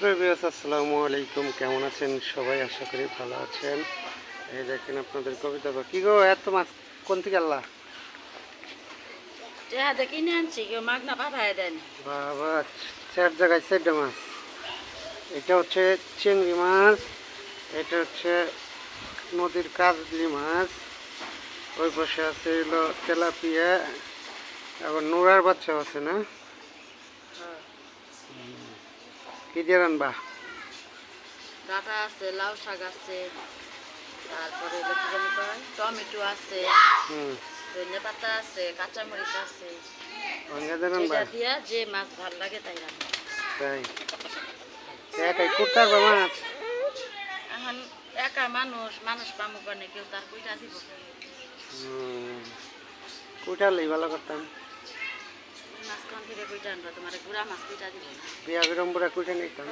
Previous আসসালামু আলাইকুম। কেমন আছেন? সবাই আশা করি ভালো আছেন। এই দেখেন আপনাদের কবিতা বা- কি গো এত মাছ কোন থেকে আল্লাহ কিনে আনছি দেন। বাবা চার জায়গায় চারটা মাছ। এটা হচ্ছে চিংড়ি মাছ এটা হচ্ছে নদীর কাজলি মাছ ওই পাশে আছে হলো তেলাপিয়া আবার নোড়ার বাচ্চা আছে না? কি দিয়ে রানবা? ডাটা আছে লাউ শাক আছে তারপরে টমেটো আছে ধনে পাতা আছে কাঁচামরিচ আছে। সেটা দিয়া যে মাছ ভালো লাগে তাই রান্না। তাই? একাই করতে পারবা মাছ? এখন একা মানুষ মানুষ পামু কারণে কেউ তার কইটা দিব। কুইটা লই ভালো করতাম। মাছ কোন ফিরে কইটা আনবা? তোমার গুড়া মাছ কইটা দিব না। বিয়া বিরম্বরা কইটা নিতাম।